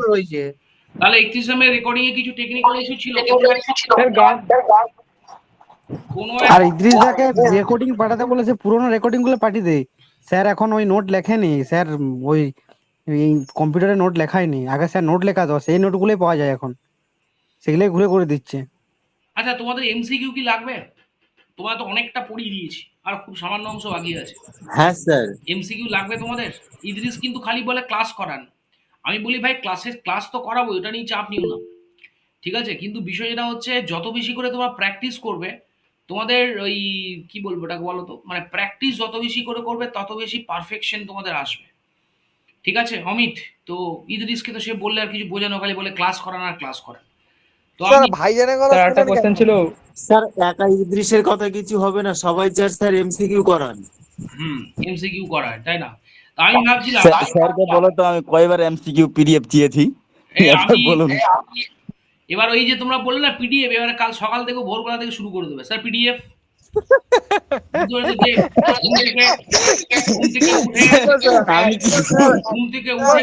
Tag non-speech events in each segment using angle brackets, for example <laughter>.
সুন্দর হয়েছে। তাহলে একত্রিশে মে রেকর্ডিং এ কিছু টেকনিক্যাল ইস্যু ছিল? স্যার গান আর ইদ্রিস দাকে রেকর্ডিং পাঠাতে বলেছে পুরোনো রেকর্ডিংগুলো পাঠিয়ে দে। স্যার এখন ওই নোট লেখেনি। স্যার ওই কম্পিউটারে নোট লেখায়নি। আগে স্যার নোট লেখা তো সেই নোটগুলোই পাওয়া যায় এখন। সেগুলোই ঘুরে করে দিচ্ছে। আচ্ছা তোমাদের এমসিকিউ কি লাগবে? তোমরা তো অনেকটা পড়িয়ে দিয়েছি আর খুব সামান্য অংশ বাকি আছে। হ্যাঁ স্যার। এমসিকিউ লাগবে তোমাদের? ইদ্রিস কিন্তু খালি বলে ক্লাস করান। আমি বলি ভাই ক্লাসের ক্লাস তো করাবো এটা নিয়ে চাপ নিও না। ঠিক আছে? কিন্তু বিষয় যেটা হচ্ছে যত বেশি করে তোমরা প্র্যাকটিস করবে তোমাদের ওই কি বলব ওটাকে বলো তো? মানে প্র্যাকটিস যত বেশি করে করবে তত বেশি পারফেকশন তোমাদের আসবে। ঠিক আছে? অমিত তো ইদ্রিসকে তো সে বললে আর কিছু বোঝানো খালি বলে ক্লাস করান আর ক্লাস করান। তো একটা কোশ্চেন ছিল। স্যার একা ইদ্রিসের কথা কিছু হবে না সবাই যার স্যার এমসিকিউ করান। হুম এমসিকিউ করায় তাই না? আমি ভাবছিলাম স্যারকে বলো তো আমি কয়বার এমসিকিউ পিডিএফ চেয়েছি এবার বলুন। এবার ওই যে তোমরা বললে না পিডিএফ এবার কাল সকাল থেকে ভোরবেলা থেকে শুরু করে দেবে। স্যার পিডিএফ ঘুম থেকে উঠে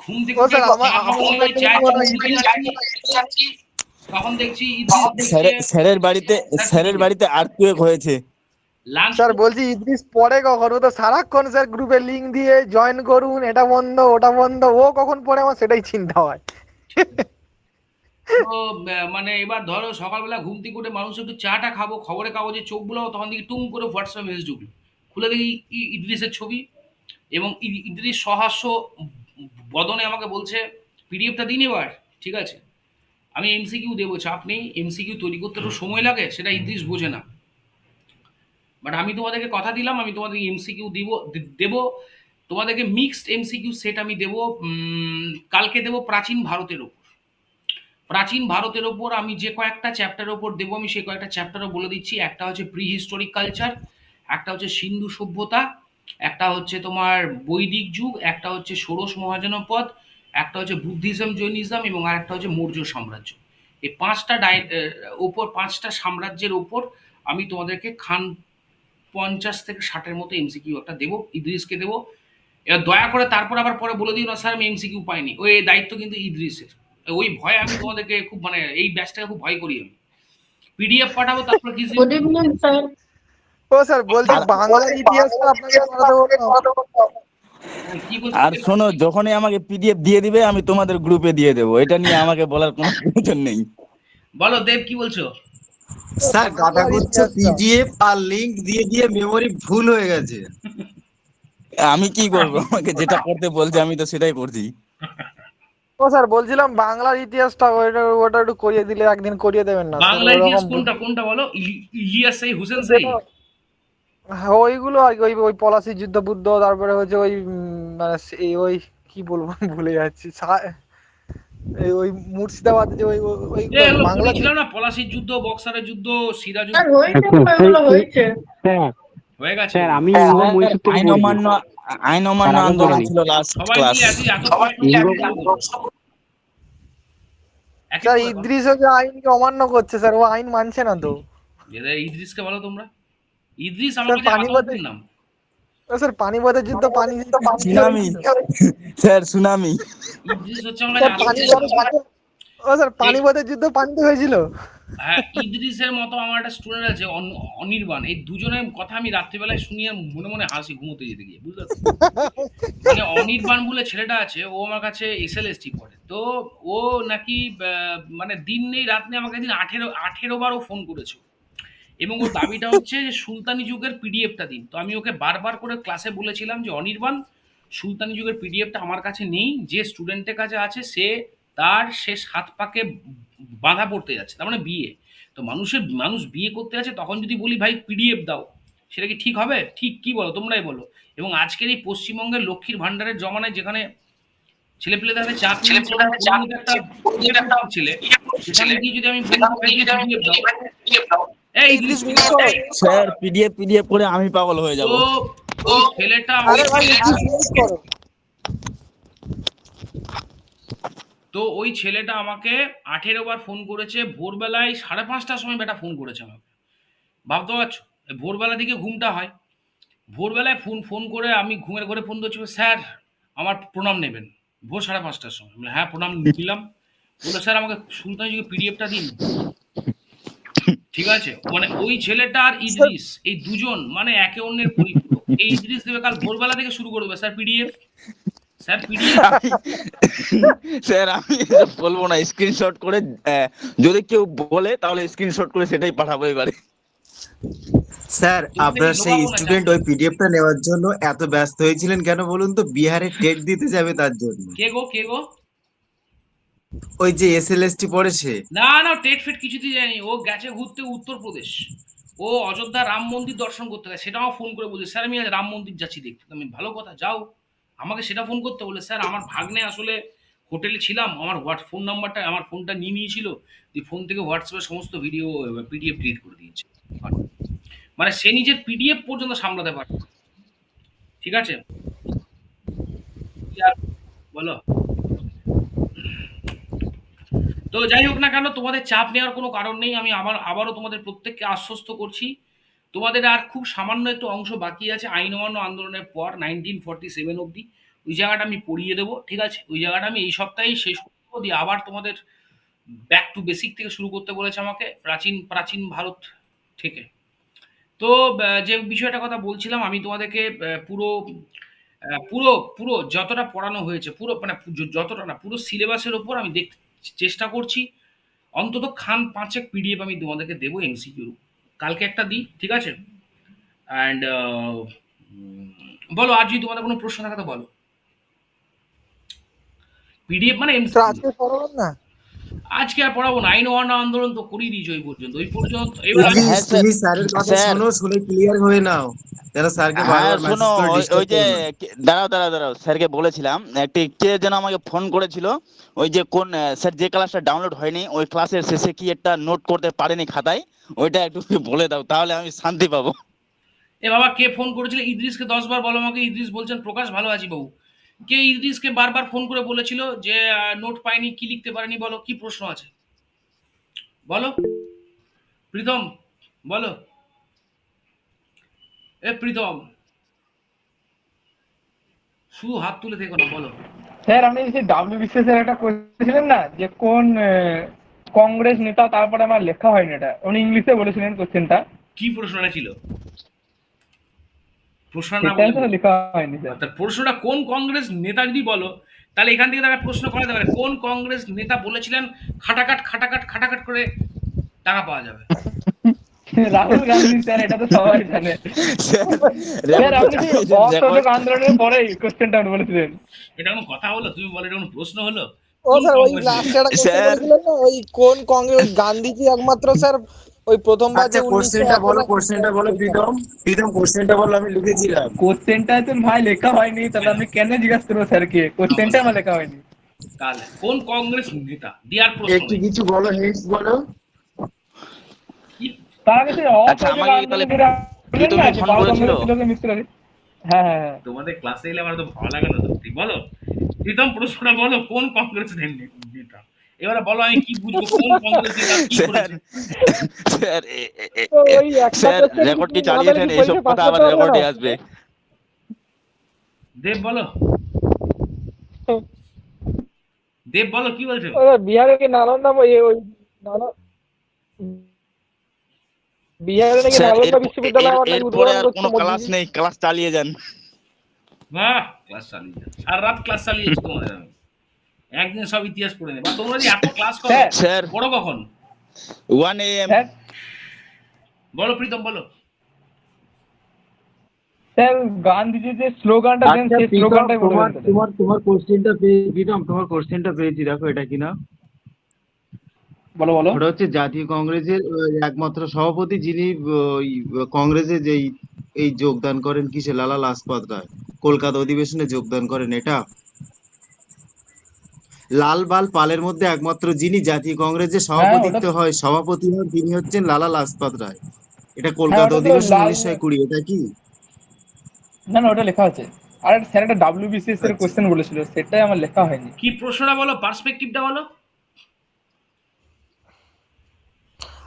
ঘুম থেকে। তখন দেখছি স্যারের স্যারের বাড়িতে স্যারের বাড়িতে আর্থকুয়েক হয়েছে। স্যার বলছি ইদ্রিস পরে কখন? ও তো সারাক্ষণ স্যার গ্রুপে লিংক দিয়ে জয়েন করুন এটা বন্ধ ওটা বন্ধ ও কখন পরে আমার সেটাই চিন্তা হয়। তো মানে এবার ধরো সকালবেলা ঘুম থেকে উঠে মানুষ একটু চাটা খাব খবরের কাগজে চোখ বুলাও তখন দেখি টুম করে হোয়াটসঅ্যাপ মেসেজ ঢুকলো। খুলে দেখি ইদ্রিসের ছবি এবং ইদ্রিস সহাস্য বদনে আমাকে বলছে পিডিএফটা দিন এবার ঠিক আছে? আমি এমসিকিউ দেবো চাপ নেই এমসিকিউ তৈরি করতে একটু সময় লাগে সেটা ইদ্রিস বোঝে না। বাট আমি তোমাদেরকে কথা দিলাম, আমি তোমাদের এমসিকিউ দিব দেবো। তোমাদেরকে মিক্সড এমসিকিউ সেট আমি দেবো কালকে দেবো প্রাচীন ভারতের ওপর। প্রাচীন ভারতের ওপর আমি যে কয়েকটা চ্যাপ্টারের ওপর দেবো, আমি সেই কয়েকটা চ্যাপ্টারও বলে দিচ্ছি। একটা হচ্ছে প্রি হিস্টোরিক কালচার একটা হচ্ছে সিন্ধু সভ্যতা, একটা হচ্ছে তোমার বৈদিক যুগ, একটা হচ্ছে ষোড়শ মহাজনপদ, একটা হচ্ছে বুদ্ধিজম, জৈনিজম এবং আর একটা হচ্ছে মৌর্য সাম্রাজ্য। এই পাঁচটা ডাই ওপর, পাঁচটা সাম্রাজ্যের ওপর আমি তোমাদেরকে খান পঞ্চাশ থেকে ষাটের মতো এমসিকিউ একটা দেবো ইদ্রিসকে দেবো। এবার দয়া করে তারপর আবার পরে বলে দিও না স্যার আমি এমসিকিউ পাইনি। ওই দায়িত্ব কিন্তু ইদ্রিসের। ওই ভয়ে আমি তোমাদেরকে খুব মানে এই ব্যাচটাকে খুব ভয় করি আমি। পিডিএফ পাঠাবো তারপর কি গুড ইভিনিং স্যার ও স্যার বলছি বাংলার ইতিহাসটা আপনাকে পড়াতে বলব আর শোনো যখনই আমাকে পিডিএফ দিয়ে দিবে আমি তোমাদের গ্রুপে দিয়ে দেবো। এটা নিয়ে আমাকে বলার কোনো প্রয়োজন নেই। বলো দেব কি বলছো? স্যার কাটা করছে পিজিএফ আর লিংক দিয়ে দিয়ে মেমরি ভুল হয়ে গেছে। আমি কি করব? আমাকে যেটা করতে বলছে আমি তো সেটাই করছি ও স্যার বলছিলাম বাংলার ইতিহাসটা ওটা ওটা একটু করিয়ে দিলে একদিন করিয়ে দেবেন না। বাংলা ইতিহাস ওরকম কোনটা কোনটা বলো? ইলি- ইলিয়াস সেই হুসেন সেই? হ্যাঁ, ওইগুলো আর কি, ওই ওই পলাশি যুদ্ধ বুদ্ধ তারপরে হচ্ছে ওই মানে ওই কি বলব ভুলে যাচ্ছি। ওই মুর্শিদাবাদ যে ওই ওই- বাংলা ছিল না পলাশির যুদ্ধ বক্সারের যুদ্ধ হয়েছে হয়ে গেছে। স্যার আমি হ্যাঁ, আইন অমান্য আইন আন্দোলন ছিল লাস্ট ক্লাস স্যার বলো। আইনকে অমান্য করছে স্যার ও আইন মানছে না তো। ইদ্রিসকে বলো তোমরা। ইদ্রিস কাছে নাম স্যার পানিপথের যুদ্ধ পানি সুনামি। স্যার সুনামি ও স্যার পানিপথের যুদ্ধ পানিতে হয়েছিল। হ্যাঁ ইদ্রিসের মতো আমার একটা স্টুডেন্ট আছে অনির্বাণ। এই দুজনের কথা আমি রাত্রিবেলায় শুনি আর মনে মনে হাসি ঘুমোতে যেতে গিয়ে বুঝলে মানে অনির্বাণ বলে ছেলেটা আছে ও আমার কাছে এসএলএসটি পড়ে। তো ও নাকি আহ, মানে দিন নেই রাত নেই আমাকে দিন আঠেরো আঠেরো বার ও ফোন করেছে। এবং ওর দাবিটা হচ্ছে যে সুলতানি যুগের পিডিএফটা দিন তো আমি ওকে বারবার করে ক্লাসে বলেছিলাম যে অনির্বাণ সুলতানি যুগের পিডিএফটা আমার কাছে নেই যে স্টুডেন্টের কাছে আছে সে তার শেষ হাত পাকে বাঁধা পড়তে যাচ্ছে তার মানে বিয়ে তো মানুষের মানুষ বিয়ে করতে আছে তখন যদি বলি ভাই পিডিএফ দাও সেটা কি ঠিক হবে ঠিক কি বলো তোমরাই বলো এবং আজকের এই পশ্চিমবঙ্গের লক্ষ্মীর ভান্ডারের জমানায় যেখানে ছেলে পেলে তাদের চাপ ছেলে একটা ছেলে সেখানে গিয়ে যদি আমি বলি ভাই পিডিএফ এই। স্যার পিডিএফ পিডিএফ করে আমি পাগল হয়ে যাব। তো ওই ছেলেটা আরে ভাই ওই করো। তো ওই ছেলেটা আমাকে আঠেরো বার ফোন করেছে ভোরবেলায় সাড়ে পাঁচটার সময় বেটা ফোন করেছে আমাকে। ভাবতে পারছ? এই ভোরবেলা দিকে ঘুমটা হয়। ভোরবেলায় ফোন ফোন করে আমি ঘুমের ঘরে ফোন করছি স্যার আমার প্রণাম নেবেন। ভোর সাড়ে পাঁচটার সময়। হ্যাঁ প্রণাম দিলাম বলল স্যার আমাকে সুলতান পিডিএফটা দিন। ঠিক আছে? মানে ওই ছেলেটা আর ইদ্রিস এই দুজন মানে একে অন্যের পরিপূরক এই ইদ্রিস দেবে কাল ভোরবেলা থেকে শুরু করবে sir PDF. Sir PDF? Sir আমি বলব না স্ক্রিনশট করে আহ, যদি কেউ বলে তাহলে স্ক্রিনশট করে সেটাই পাঠাবো এবারে। স্যার আপনার সেই স্টুডেন্ট ওই পিডিএফটা নেওয়ার জন্য এত ব্যস্ত হয়েছিলেন কেন বলুন তো? বিহারে টেট দিতে যাবে তার জন্য। কে গো কে গো? ওই যে এসএলএসটি পড়েছে? না না, টেট ফেট কিছুতেই যায়নি। ও গেছে ঘুরতে উত্তরপ্রদেশ। ও অযোধ্যা রাম মন্দির দর্শন করতে গেছে। সেটা আমার ফোন করে বলছে, স্যার, আমি আজ রাম মন্দির যাচ্ছি দেখতে। আমি, ভালো কথা, যাও। আমাকে সেটা ফোন করতে বলে স্যার, আমার ভাগ্নে আসলে হোটেলে ছিলাম। আমার হোয়াট ফোন নাম্বারটা আমার ফোনটা নিয়ে নিয়েছিল। ফোন থেকে হোয়াটসঅ্যাপে সমস্ত ভিডিও পিডিএফ ডিলিট করে দিয়েছে। মানে সে নিজের পিডিএফ পর্যন্ত সামলাতে পারে ঠিক আছে? বলো। তো যাই হোক না কেন, তোমাদের চাপ নেওয়ার কোনো কারণ নেই। আমি আবার, আবারও তোমাদের প্রত্যেককে আশ্বস্ত করছি। তোমাদের আর খুব সামান্য একটু অংশ বাকি আছে আইন অমান্য আন্দোলনের পর নাইনটিন ফর্টি সেভেন অব্দি ওই জায়গাটা আমি পড়িয়ে দেবো, ঠিক আছে? ওই জায়গাটা আমি এই সপ্তাহেই শেষ করব দিয়ে আবার তোমাদের ব্যাক টু বেসিক থেকে শুরু করতে বলেছে আমাকে প্রাচীন প্রাচীন ভারত থেকে। তো যে বিষয়টা কথা বলছিলাম, আমি তোমাদেরকে পুরো পুরো পুরো যতটা পড়ানো হয়েছে, পুরো মানে যতটা না, পুরো সিলেবাসের ওপর আমি দেখ চেষ্টা করছি। অন্তত খান পাঁচেক পিডিএফ আমি তোমাদেরকে দেবো এমসিকিউ কালকে একটা দিই, ঠিক আছে? অ্যান্ড বলো, আর যদি তোমাদের কোনো প্রশ্ন থাকে তো বলো। পিডিএফ মানে এমসি আজকে না? আজকে আর পড়াবো না। আইন ওয়ান আন্দোলন তো করিয়ে দিয়েছ ওই পর্যন্ত। ওই পর্যন্ত এবার আমি প্লিজ হ্যাঁ, স্যার। তুমি স্যারের কথা শোনো শুনে ক্লিয়ার হয়ে নাও। হ্যাঁ বারবার শোনো ওই- যে কে- দাঁড়াও দাঁড়াও দাঁড়াও স্যারকে বলেছিলাম একটি কে যেন আমাকে ফোন করেছিল ওই যে কোন স্যার যে ক্লাসটা ডাউনলোড হয়নি ওই ক্লাসের শেষে কি একটা নোট করতে পারেনি খাতায়? ওইটা একটু বলে দাও তাহলে আমি শান্তি পাবো। এ বাবা কে ফোন করেছিল? ইদ্রিসকে দশ বার বলো আমাকে ইদ্রিস বলছেন প্রকাশ ভালো আছি বাবু কে ইদ্রিসকে বারবার ফোন করে বলেছিল যে নোট পাইনি কি লিখতে পারেনি বলো কি প্রশ্ন আছে? বলো। প্রীতম বলো। এ প্রীতম। শুধু হাত তুলে থেকো না বলো। স্যার আপনি যে ডাব্লিউ বিসিএস একটা করেছিলেন না যে কোন কংগ্রেস নেতা তারপরে আমার লেখা হয়নি এটা? উনি ইংলিশে বলেছিলেন কোশ্চেনটা কি প্রশ্নটা ছিল প্রশ্ন না সেটা বলে তো লেখা হয়নি স্যার তার প্রশ্নটা কোন কংগ্রেস নেতা যদি বলো তাহলে এখান থেকে তারা প্রশ্ন করা যাবে কোন কংগ্রেস নেতা বলেছিলেন খাটাকাট খাটাকাট খাটাকাট করে টাকা পাওয়া যাবে? রাহুল গান্ধী স্যার এটা তো সবাই জানে। স্যার আপনি কি <laughs> অসহযোগ আন্দোলনের পরেই কোশ্চেনটা বলেছিলেন? এটা কোনো কথা হলো? তুমি বলে এটা কোনো প্রশ্ন হলো? ও কোন স্যার ওই কংগ্রেস একটা কোশ্চেন স্যার। করেছিলেন না? ওই কোন কংগ্রেস গান্ধীজি একমাত্র স্যার ওই প্রথমবার আচ্ছা যে কোশ্চেনটা বলো কোশ্চেনটা বলো প্রীতম। প্রীতম কোশ্চেনটা বলো আমি লিখেছিলাম। কোশ্চেনটা তো ভাই লেখা হয়নি তাহলে আমি কেন জিজ্ঞাসা করব স্যারকে? কোশ্চেনটা আমার লেখা হয়নি। তাহলে কোন কংগ্রেস নেতা? প্রশ্ন একটু কিছু বলো হিন্টস বলো। তার আগে সেই আচ্ছা, আমাকে তাহলে প্রীতম ফোন করেছিল? হ্যাঁ হ্যাঁ হ্যাঁ। তোমাদের ক্লাসে এলে আমার তো ভালো লাগে না সত্যি। বলো প্রীতম প্রশ্নটা বলো কোন কংগ্রেস নেতা? এবারে বলো আমি কি বুঝব কোন কংগ্রেস নেতা কি স্যার করেছে? স্যার এ- এ- এ- তো ওই একটা স্যার question রেকর্ড কি কি চালিয়েছেন? আমাদের কি এইসব পরীক্ষা কথা pass আবার করতে হবে রেকর্ডে না? আসবে। দেব বলো। দেব বলো কি বলছো? ও স্যার, বিহারে কি নালন্দা ওই ওই নাল- বিহারে নাকি স্যার নালন্দা এর- বিশ্ববিদ্যালয় এর- আমার নাকি এরপরে উদ্বোধন আর করছে কোনো ক্লাস মোদিজি। নেই ক্লাস চালিয়ে যান। বাহ ক্লাস চালিয়ে যাও। সারা রাত ক্লাস চালিয়েছি তোমাদের আমি। একদিন সব ইতিহাস পড়ে নেবে তোমরা যে এত ক্লাস করো স্যার। পড়ো কখন? One AM. স্যার। বলো প্রীতম বলো। স্যার গান্ধীজি যে স্লোগানটা দেন আচ্ছা সেই স্লোগানটাই বলে তোমার তোমার তোমার কোশ্চেনটা পেয়ে প্রীতম তোমার কোশ্চেনটা পেয়েছি দেখো এটা কিনা বলো বলো। ওটা হচ্ছে জাতীয় কংগ্রেসের একমাত্র সভাপতি যিনি ওই কংগ্রেসে যেই এই যোগদান করেন কিসে? লালা লাজপত রায় কলকাতা অধিবেশনে যোগদান করেন এটা? লাল বাল পালের মধ্যে একমাত্র যিনি জাতীয় কংগ্রেসের সভাপতিত্ব হয় সভাপতি হন তিনি হচ্ছেন লালা লাজপত রায়। এটা কলকাতা ওটা অধিবেশন উনিশশো কুড়ি এটা কি? না না ওটা লেখা আছে। আর স্যার একটা ডাব্লিউবিসিএস এর কোশ্চেন বলেছিল সেটাই আমার লেখা হয়নি। কি প্রশ্নটা বলো পার্সপেক্টিভটা বলো।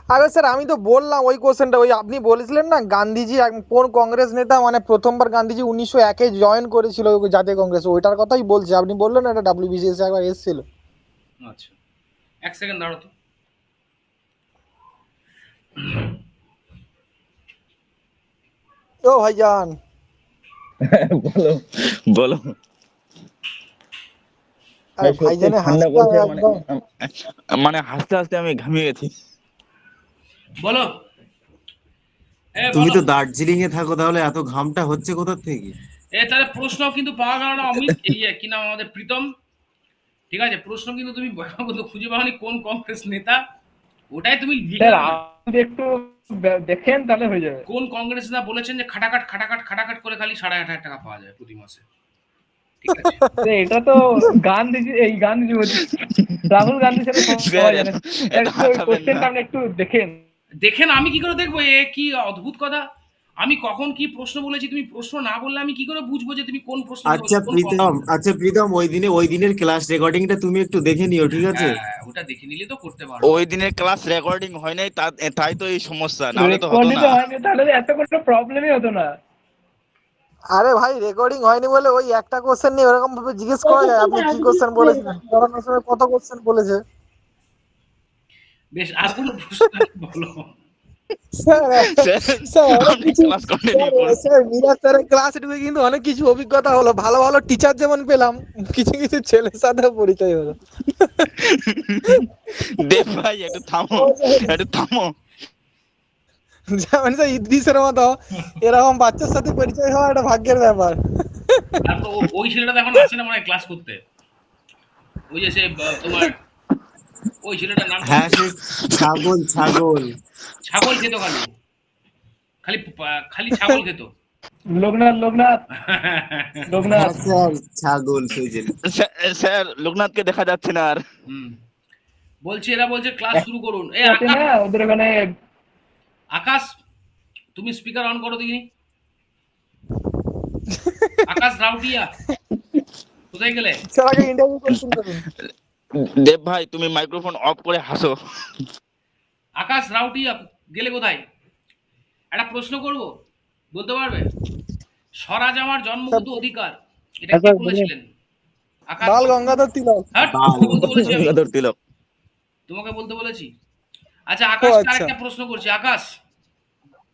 আরে স্যার আমি তো বললাম ওই কোশ্চেনটা ওই আপনি বলেছিলেন না গান্ধীজি কোন কংগ্রেস নেতা মানে প্রথমবার গান্ধীজি উনিশশো একে জয়েন করেছিল জাতীয় কংগ্রেস ওইটার কথাই বলছি। আপনি বললেন না এটা ডাব্লিউবিসিএস একবার এসেছিল। আচ্ছা। এক সেকেন্ড দাঁড়ো তো। ও ভাইজান। বলো বলো। মানে- মানে হাসতে হাসতে আমি ঘামিয়ে গেছি। বলো। তুমি তো দার্জিলিং এ থাকো তাহলে এত ঘামটা হচ্ছে কোথা থেকে? এ তাহলে প্রশ্ন কিন্তু পাওয়া গেল না অমিত এই কি নাম আমাদের প্রীতম? ঠিক আছে প্রশ্ন কিন্তু তুমি খুঁজে পাওনি কোন কংগ্রেস নেতা? ওটাই তুমি একটু দেখেন তাহলে হয়ে যাবে। কোন কংগ্রেস নেতা বলেছেন যে খাটাকাট খাটাকাট খাটাকাট করে খালি সাড়ে আট হাজার টাকা পাওয়া যায় প্রতি মাসে? ঠিক আছে। তো এটা তো গান্ধীজি এই গান্ধীজি বলছি। রাহুল গান্ধী স্যার সবাই জানেন স্যার, একটু ওই কোশ্চেনটা আপনি একটু দেখেন। দেখেন আমি কি করে দেখব? এ কি অদ্ভুত কথা। আমি কখন কি প্রশ্ন বলেছি তুমি প্রশ্ন না বললে আমি কি করে বুঝব যে তুমি কোন প্রশ্ন আচ্ছা প্রীতম আচ্ছা প্রীতম ওই দিনে ওই দিনের ক্লাস রেকর্ডিংটা তুমি একটু দেখে নিও ঠিক আছে? হ্যাঁ, ওটা দেখে নিলে তো করতে পারো। ওই দিনের ক্লাস রেকর্ডিং হয় নাই তাই তো এই সমস্যা নাহলে তো হতো রেকর্ডিং না তাহলে এত কোনো প্রবলেমই হতো না। আরে ভাই রেকর্ডিং হয়নি বলে ওই একটা কোশ্চেন নিয়ে ওরকম ভাবে জিজ্ঞেস করা যায় আপনি কি কোশ্চেন বলেছেন? করোনার সময় কত কোশ্চেন বলেছে? বেশ আর কোনো প্রশ্ন বলো। কিন্তু অনেক কিছু অভিজ্ঞতা হলো। ভালো ভালো টিচার যেমন পেলাম কিছু কিছু ছেলের সাথে পরিচয় হলো। দেব ভাই একটু থামো একটু থামো। যেমন স্যার ইদ্রিসের মতো এরকম বাচ্চার সাথে পরিচয় হওয়া একটা ভাগ্যের ব্যাপার। ওই ছেলেটা এখন আসে না মনে হয় ক্লাস করতে। ওই যে সে তোমার ওই ছেলেটার নাম হ্যাঁ সে ছাগল ছাগল। ছাগল খেত খালি। খালি খালি ছাগল খেত। লোকনাথ লোকনাথ। লোকনাথ। হ্যাঁ স্যার ছাগল সেই স্যার- স্যার লোকনাথকে দেখা যাচ্ছে না আর। হুম। বলছে এরা বলছে ক্লাস শুরু করুন। এই আকাশ। ওদের ওখানে আকাশ তুমি স্পিকার অন করো দেখি আকাশ রাউটিয়া কোথায় গেলে? স্যার আগে ইন্টারভিউ করুন দেব ভাই তুমি মাইক্রোফোন অফ করে হাসো। আকাশ রাউটিয়া গেলে কোথায়? একটা প্রশ্ন করব? বলতে পারবে? স্বরাজ আমার জন্মগত অধিকার। এটা কে বলেছিলেন? বাল গঙ্গাধর তিলক। তোমাকে বলতে বলেছি গঙ্গাধর তিলক। তোমাকে বলতে বলেছি। আচ্ছা আকাশ আচ্ছা। আরেকটা প্রশ্ন করছি। আকাশ।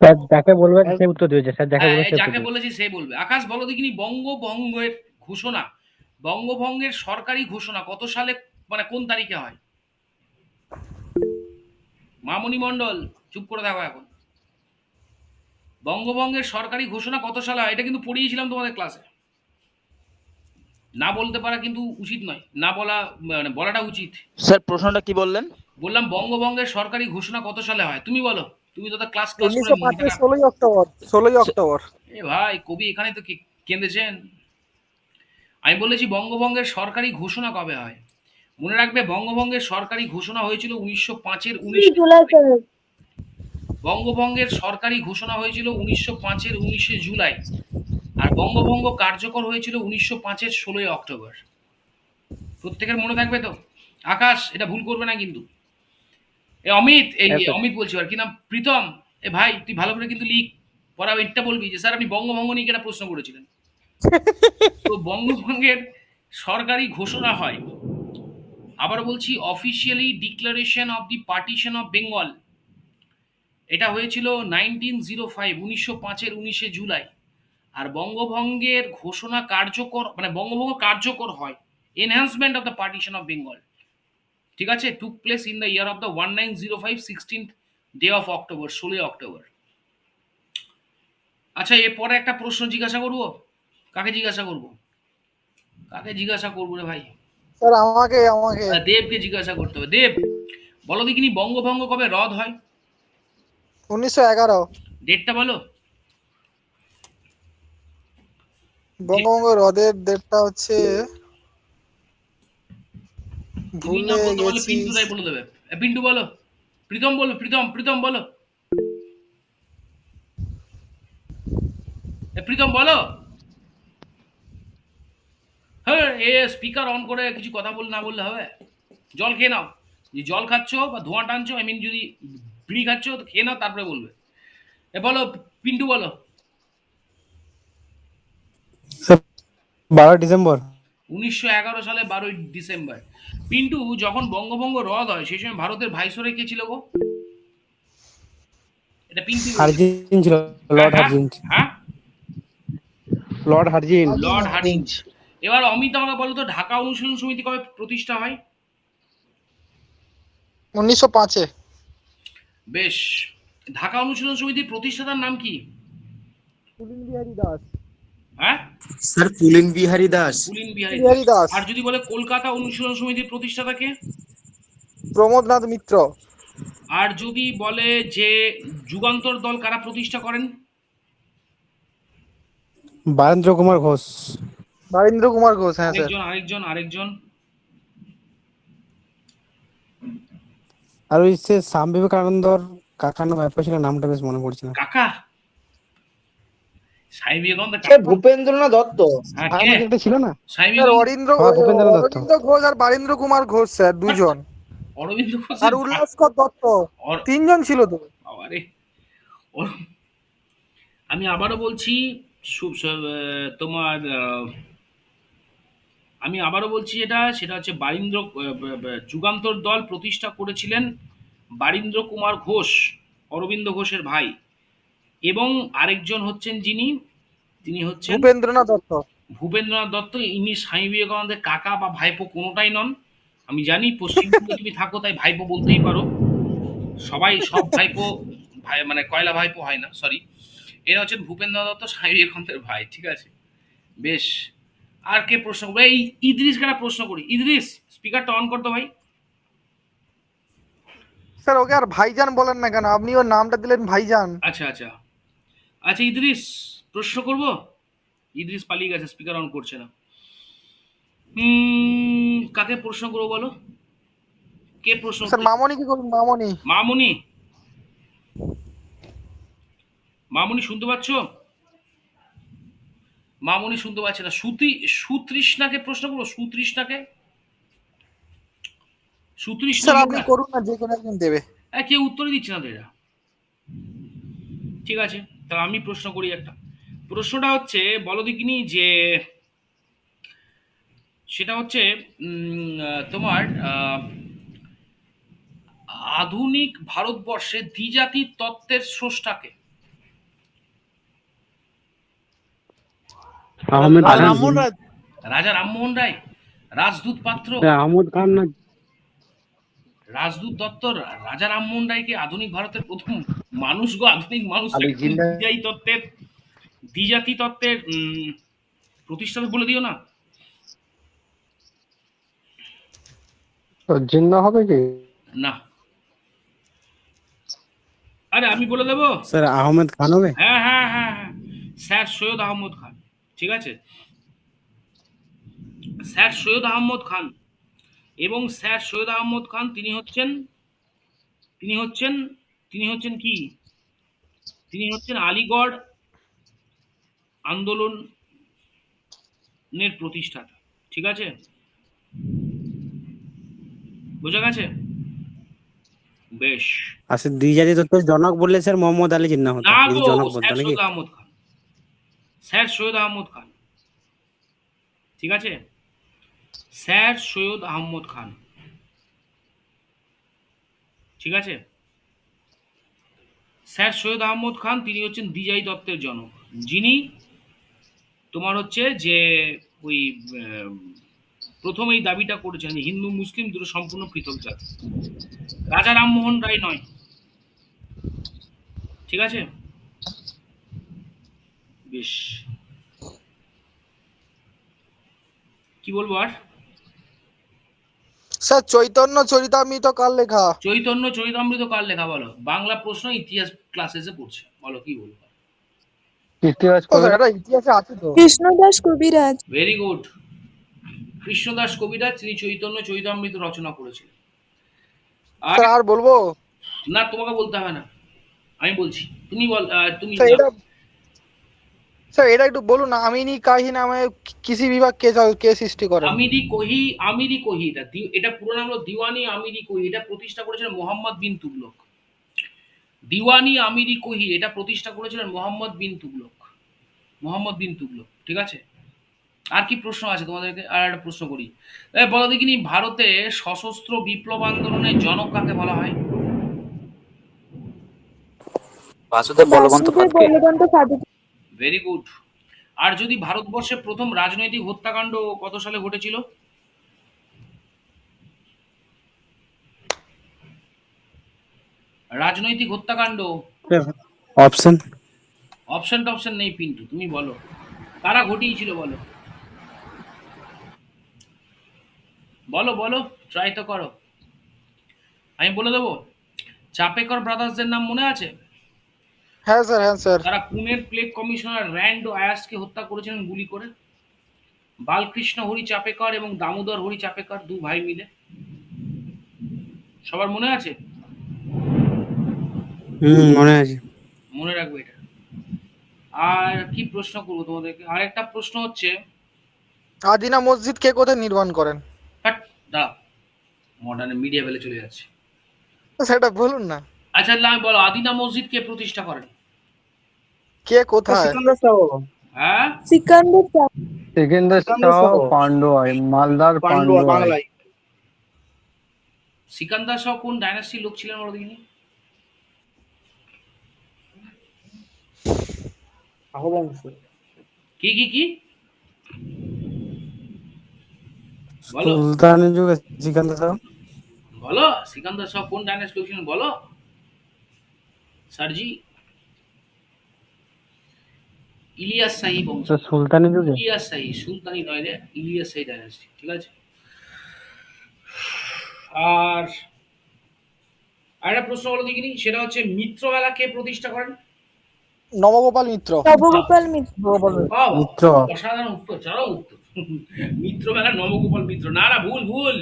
স্যার যাকে বলবেন সে উত্তর দিয়েছে। স্যার যাকে হ্যাঁ, বলবেন যাকে বলেছি সে বলবে। আকাশ বলো দেখিনি বঙ্গভঙ্গের ঘোষণা। বঙ্গভঙ্গের সরকারি ঘোষণা কত সালে মানে কোন তারিখে হয়? মামনি মন্ডল চুপ করে থাকো এখন। বঙ্গভঙ্গের সরকারি ঘোষণা কত সালে হয়? এটা কিন্তু পড়িয়েছিলাম তোমাদের ক্লাসে না বলতে পারা কিন্তু উচিত নয়। না বলা মানে বলাটা উচিত। স্যার প্রশ্নটা কি বললেন? বললাম বঙ্গভঙ্গের সরকারি ঘোষণা কত সালে হয়? তুমি বলো। তুমি তো ক্লাস ক্লাস করে উনিশশো পাঁচের ষোলোই অক্টোবর ষোলোই অক্টোবর। এ ভাই কবি এখানে তো কেঁদেছেন। আমি বলেছি বঙ্গভঙ্গের সরকারি ঘোষণা কবে হয়? মনে রাখবে বঙ্গভঙ্গের সরকারি ঘোষণা হয়েছিল উনিশশো পাঁচের উনিশ বঙ্গভঙ্গের সরকারি ঘোষণা হয়েছিল উনিশশো পাঁচের উনিশে জুলাই আর বঙ্গভঙ্গ কার্যকর হয়েছিল উনিশশো পাঁচের ষোলোই অক্টোবর। প্রত্যেকের মনে থাকবে তো? আকাশ এটা ভুল করবে না কিন্তু। এ অমিত এই অমিত বলছি আর কি নাম? প্রীতম। এ ভাই তুই ভালো করে কিন্তু লিখ। পরে এটা বলবি যে স্যার আপনি বঙ্গভঙ্গ নিয়ে কেন প্রশ্ন করেছিলেন। <laughs> তো বঙ্গভঙ্গের সরকারি ঘোষণা হয়। আবার বলছি officially declaration of the partition of Bengal এটা হয়েছিল নাইনটিন জিরো ফাইভ উনিশশো পাঁচের উনিশে জুলাই। আর বঙ্গভঙ্গের ঘোষণা কার্যকর মানে বঙ্গভঙ্গ কার্যকর হয় enhancement of the partition of Bengal ঠিক আছে? Took place in the year of the one nine zero five sixteenth day of October ষোলোই অক্টোবর আচ্ছা এরপরে একটা প্রশ্ন জিজ্ঞাসা করব? কাকে জিজ্ঞাসা করব? কাকে জিজ্ঞাসা করব রে ভাই? স্যার আমাকে আমাকে। দেবকে জিজ্ঞাসা করতে হবে। দেব বলো দেখিনি বঙ্গভঙ্গ কবে রদ হয়? উনিশশো এগারো। ডেটটা বলো। বঙ্গবঙ্গ হ্রদের ডেটটা হচ্ছে ভুলে গেছি। পিন্টু বলে দেবে। পিন্টু বলো। প্রীতম বলো প্রীতম প্রীতম বলো। প্রীতম বলো। হ্যাঁ এ স্পিকার অন করে কিছু কথা বল না বললে হবে। জল খেয়ে নাও। যদি জল খাচ্ছ বা ধোঁয়া টানছো আই মিন যদি বিড়ি খাচ্ছ তো খেয়ে নাও তারপরে বলবে। এ বলো পিন্টু বলো। বারো ডিসেম্বর। উনিশশো এগারো সালে বারোই ডিসেম্বর। পিন্টু যখন বঙ্গভঙ্গ রদ হয় সেই সময় ভারতের ভাইসরে কে ছিল গো? এটা পিন্টু হারজিন ছিল লর্ড হ্যাঁ, হারজিন। হ্যাঁ লর্ড হারজিন। লর্ড হার্ডিঞ্জ এবার অমিত আমাকে বলো তো ঢাকা অনুশীলন সমিতি কবে প্রতিষ্ঠা হয়? উনিশশো পাঁচে। বেশ। ঢাকা অনুশীলন সমিতির প্রতিষ্ঠাতার নাম কি? পুলিন বিহারী দাস। হ্যাঁ? স্যার পুলিন বিহারী দাস। পুলিন বিহারী দাস। আর যদি বলে কলকাতা অনুশীলন সমিতির প্রতিষ্ঠাতা কে? প্রমোদনাথ মিত্র। আর যদি বলে যে যুগান্তর দল কারা প্রতিষ্ঠা করেন? বারেন্দ্র কুমার ঘোষ। বারীন্দ্র কুমার ঘোষ হ্যাঁ স্যার আরেকজন আরেকজন আরেকজন। আর ওই সে স্বামী বিবেকানন্দর কাকার নাম ব্যাপার ছিল নামটা বেশ মনে পড়ছে না। কাকা? স্বামী বিবেকানন্দ স্যার ভূপেন্দ্রনাথ দত্ত। হ্যাঁ, একটা ছিল না? স্বামী অরিন্দ্র হ্যাঁ, ভূপেন্দ্র দত্ত। অরবিন্দ ঘোষ আর বারীন্দ্র কুমার ঘোষ স্যার দুজন। অরবিন্দ ঘোষ আর উল্লাসকর দত্ত তিনজন ছিল তো। আমি আবারও বলছি তোমার আহ, আমি আবারও বলছি এটা সেটা হচ্ছে বারীন্দ্র যুগান্তর দল প্রতিষ্ঠা করেছিলেন বারীন্দ্র কুমার ঘোষ অরবিন্দ ঘোষের ভাই। এবং আরেকজন হচ্ছেন যিনি তিনি হচ্ছেন ভূপেন্দ্রনাথ দত্ত। ভূপেন্দ্রনাথ দত্ত। ইনি স্বামী বিবেকানন্দের কাকা বা ভাইপো কোনোটাই নন। আমি জানি পশ্চিমবঙ্গে তুমি থাকো তাই ভাইপো বলতেই পারো। সবাই সব ভাইপো ভাই মানে কয়লা ভাইপো হয় না সরি এরা হচ্ছেন ভূপেন্দ্রনাথ দত্ত স্বামী বিবেকানন্দের ভাই ঠিক আছে? বেশ। আর কে প্রশ্ন করবে? এই ইদ্রিস কেনা প্রশ্ন করি। ইদ্রিস স্পিকারটা অন করতো ভাই। স্যার ওকে আর ভাইজান বলেন না কেন? আপনি ওর নামটা দিলেন ভাইজান। আচ্ছা আচ্ছা। আচ্ছা ইদ্রিস প্রশ্ন করব? ইদ্রিস পালিয়ে গেছে স্পিকার অন করছে না। কাকে প্রশ্ন করব বলো? কে প্রশ্ন স্যার? মামনি কি করুন? মামনি। মামুনি। মামুনি শুনতে পাচ্ছ? মামুনি শুনতে পাচ্ছে না। সুতি সুতৃষ্ণাকে প্রশ্ন করব? সুতৃষ্ণাকে? সুতৃষ্ণা আপনি করুন না যে কোনো একজন দেবে। হ্যাঁ কেউ উত্তরই দিচ্ছে না তো এরা। ঠিক আছে তাহলে আমি প্রশ্ন করি একটা। প্রশ্নটা হচ্ছে বলো দেখিনি যে সেটা হচ্ছে তোমার আহ, আধুনিক ভারতবর্ষে দ্বিজাতি তত্ত্বের স্রষ্টাকে আহমেদ রাজা রামমোহন রায় রাজদূত পাত্র। আহমদ খান না। রাজদূত দত্ত রাজা রামমোহন রায়কে আধুনিক ভারতের প্রথম মানুষ গো আধুনিক মানুষ। দ্বিজাতি তত্ত্বের দ্বিজাতি তত্ত্বের প্রতিষ্ঠাতা বলে দিও না। জিন্না হবে কি? না। আরে আমি বলে দেবো? স্যার আহমেদ খান হবে? হ্যাঁ হ্যাঁ হ্যাঁ হ্যাঁ। স্যার সৈয়দ আহমদ খান। ঠিক আছে? স্যার সৈয়দ আহমদ খান। এবং স্যার সৈয়দ আহমদ খান তিনি হচ্ছেন তিনি হচ্ছেন তিনি হচ্ছেন কি? তিনি হচ্ছেন আলিগড় আন্দোলনের প্রতিষ্ঠাতা। ঠিক আছে? বোঝা গেছে? বেশ। সে দ্বিজাতি তত্ত্বের জনক বললে স্যার মোহাম্মদ আলী জিন্না হতো। জনক বলতো নাকি? আহমদ খান। স্যার সৈয়দ আহমদ খান। ঠিক আছে? স্যার সৈয়দ আহমদ খান। ঠিক আছে? স্যার সৈয়দ আহমদ খান, তিনি হচ্ছেন দ্বিজাই দত্তের জনক। যিনি তোমার হচ্ছে যে ওই প্রথম এই দাবিটা করেছেন হিন্দু, মুসলিম দুটো সম্পূর্ণ পৃথক জাতি। রাজা রামমোহন রায় নয়। ঠিক আছে? বেশ। কি বলব আর? স্যার চৈতন্য চরিতামৃত কার লেখা? চৈতন্য চরিতামৃত কার লেখা বলো? বাংলা প্রশ্ন ইতিহাস ক্লাসে এসে পড়ছে। বলো কি বলব ইতিহাস ও স্যার এটা ইতিহাসে আছে তো। কৃষ্ণদাস কবিরাজ। ভেরি গুড কৃষ্ণদাস কবিরাজ তিনি চৈতন্য চরিতামৃত রচনা করেছিলেন। আর আর বলব? না তোমাকে বলতে হবে না। আমি বলছি তুমি বল আহ, তুমি স্যার এটা একটু বলুন না আমিনি কাহি নামে কৃষি বিভাগ কে কে সৃষ্টি করেন? আমিরি কহি আমিরি কহি এটা এটা পুরো নাম হলো দিওয়ানি আমিরি কহি এটা প্রতিষ্ঠা করেছিলেন মোহাম্মদ বিন তুগলক। দিওয়ানি আমিরি কোহি এটা প্রতিষ্ঠা করেছিলেন মোহাম্মদ বিন তুগলক। মোহাম্মদ বিন তুগলক ঠিক আছে? আর কি প্রশ্ন আছে তোমাদেরকে? আর একটা প্রশ্ন করি। বলো দেখিনি ভারতে সশস্ত্র বিপ্লব আন্দোলনের জনক কাকে বলা হয়? বাসুদেব বলবন্ত ভেরি গুড আর যদি ভারতবর্ষে প্রথম রাজনৈতিক হত্যাকাণ্ড কত সালে ঘটেছিল? রাজনৈতিক হত্যাকাণ্ড? অপশন অপশন টপশন নেই পিন্টু তুমি বলো। কারা ঘটিয়েছিল বলো? বলো বলো ট্রাই তো করো। আমি বলে দেবো চাপেকর ব্রাদার্সদের নাম মনে আছে? হ্যাঁ স্যার হ্যাঁ স্যার। তারা পুনের প্লেগ কমিশনার র্যান্ড ও আয়াসকে হত্যা করেছিলেন গুলি করে বালকৃষ্ণ হরি চাপেকর এবং দামোদর হরি চাপেকর দু ভাই মিলে। সবার মনে আছে? হম মনে আছে। মনে রাখবে এটা। আর কি প্রশ্ন করব তোমাদেরকে? আরেকটা প্রশ্ন হচ্ছে আদিনা মসজিদ কে কোথায় নির্মাণ করেন? দাঁড়াও। মডার্ন মিডিয়া বেলে চলে যাচ্ছে। সেটা বলুন না। আচ্ছা আমি বলো আদিনা মসজিদ কে প্রতিষ্ঠা করেন? কে কোথায় হ্যাঁ সিকান্দার সেকেন্দার শাহ পান্ডুয়াই মালদার পান্ডুয়াই সিকান্দার শাহ কোন ডাইনাস্টির লোক ছিলেন বলো দেখিনি কি কি কি বলো সুলতানের যুগে সিকান্দার শাহ বলো সিকান্দার শাহ কোন ডাইনাস্টি লোক ছিলেন বলো স্যারজি ইলিয়াস শাহী বংশ সুলতানের যুগে? ইলিয়াস শাহী সুলতানি নয় রে ইলিয়াস শাহী ডাইনাস্টি ঠিক আছে? আর আরেকটা প্রশ্ন বলো দেখিনি সেটা হচ্ছে মিত্রমেলা কে প্রতিষ্ঠা করেন? নবগোপাল মিত্র। নবগোপাল মিত্র মিত্র। অসাধারণ উত্তর চরম উত্তর। মিত্র মেলা নবগোপাল মিত্র না না ভুল ভুল।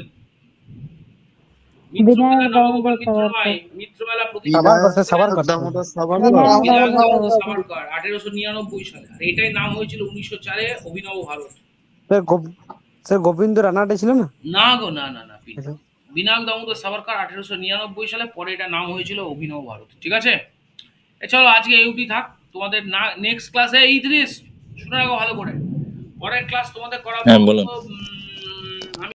এটাই নাম হয়েছিল উনিশশো চারে অভিনব ভারত। স্যার গোবিন্দ রানাটা ছিল না? না গো না না না। বিনাক দামোদর সাভারকর আঠেরোশো নিরানব্বই সালে পরে এটা নাম হয়েছিল অভিনব ভারত। ঠিক আছে? এ চলো আজকে এই অবধি থাক। তোমাদের না নেক্সট ক্লাসে এই তিরিশ। শুনে রাখো ভালো করে। পরের ক্লাস তোমাদের করাবো হ্যাঁ,